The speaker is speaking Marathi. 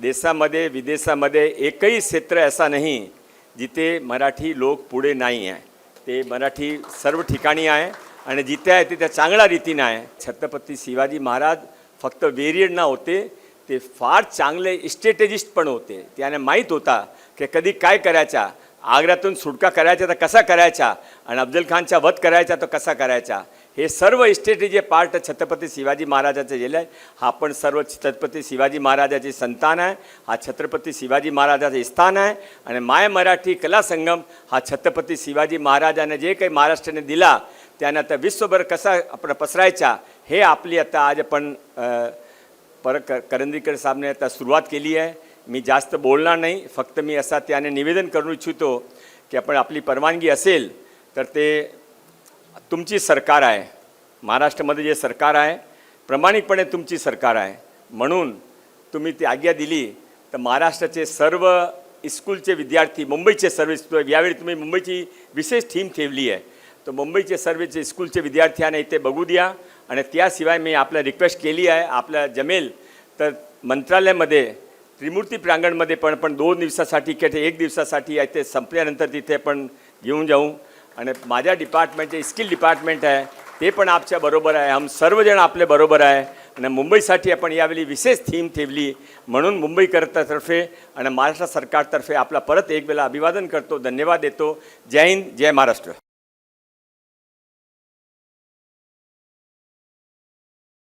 देशामध्ये विदेशामध्ये एकही क्षेत्र असा नाही जिथे मराठी लोक पुढे नाही आहे. ते मराठी सर्व ठिकाणी आहे आणि जिथे आहे तिथे चांगल्या रीतीनं आहे. छत्रपती शिवाजी महाराज फक्त वेरियड ना होते ते फार चांगले स्ट्रेटेजिस्ट पण होते. त्याने माहीत होता की कधी काय करायचा आग्र्यातून सुटका करायचा तर कसा करायचा आणि अफजल खानचा वध करायचा तर कसा करायचा. हे सर्व स्ट्रॅटेजी पार्ट छत्रपती शिवाजी महाराजाचं गेले आहे हा पण सर्व छत्रपती शिवाजी महाराजाची संतान आहे हा छत्रपती शिवाजी महाराजाचे स्थान आहे आणि माय मराठी कला संगम हा छत्रपती शिवाजी महाराजाने जे काही महाराष्ट्राने दिला त्यानं आता विश्वभर कसा आपण पसरायचा हे आपली आता आज आपण पर करंदीकर साहेबने आता सुरुवात केली आहे. मी जास्त बोलणार नाही फक्त मी असा त्याने निवेदन करू इच्छितो की आपण आपली परवानगी असेल तर ते तुमची सरकार आहे. महाराष्ट्रामध्ये जे सरकार आहे प्रामाणिकपणे तुमची सरकार आहे. म्हणून तुम्ही ती आज्ञा दिली तर महाराष्ट्राचे सर्व स्कूलचे विद्यार्थी मुंबईचे सर्व यावेळी तुम्ही मुंबईची विशेष थीम ठेवली आहे. तर मुंबईचे सर्वचे स्कूलचे विद्यार्थ्यांना इथे बघू द्या. आणि त्याशिवाय मी आपल्या रिक्वेस्ट केली आहे आपल्या जमेल. तर मंत्रालयामध्ये त्रिमूर्ती प्रांगणमध्ये पण पण दोन दिवसासाठी किंवा एक दिवसासाठी आहे ते संपल्यानंतर तिथे पण घेऊन जाऊ. आणि माझ्या डिपार्टमेंटचे स्किल डिपार्टमेंट आहे ते पण आमच्या बरोबर आहे. हम सर्वजण आपले बरोबर आहे. आणि मुंबईसाठी आपण यावेळी विशेष थीम ठेवली. म्हणून मुंबईकरतातर्फे आणि महाराष्ट्र सरकारतर्फे आपला परत एक वेळा अभिवादन करतो. धन्यवाद देतो. जय हिंद जय महाराष्ट्र.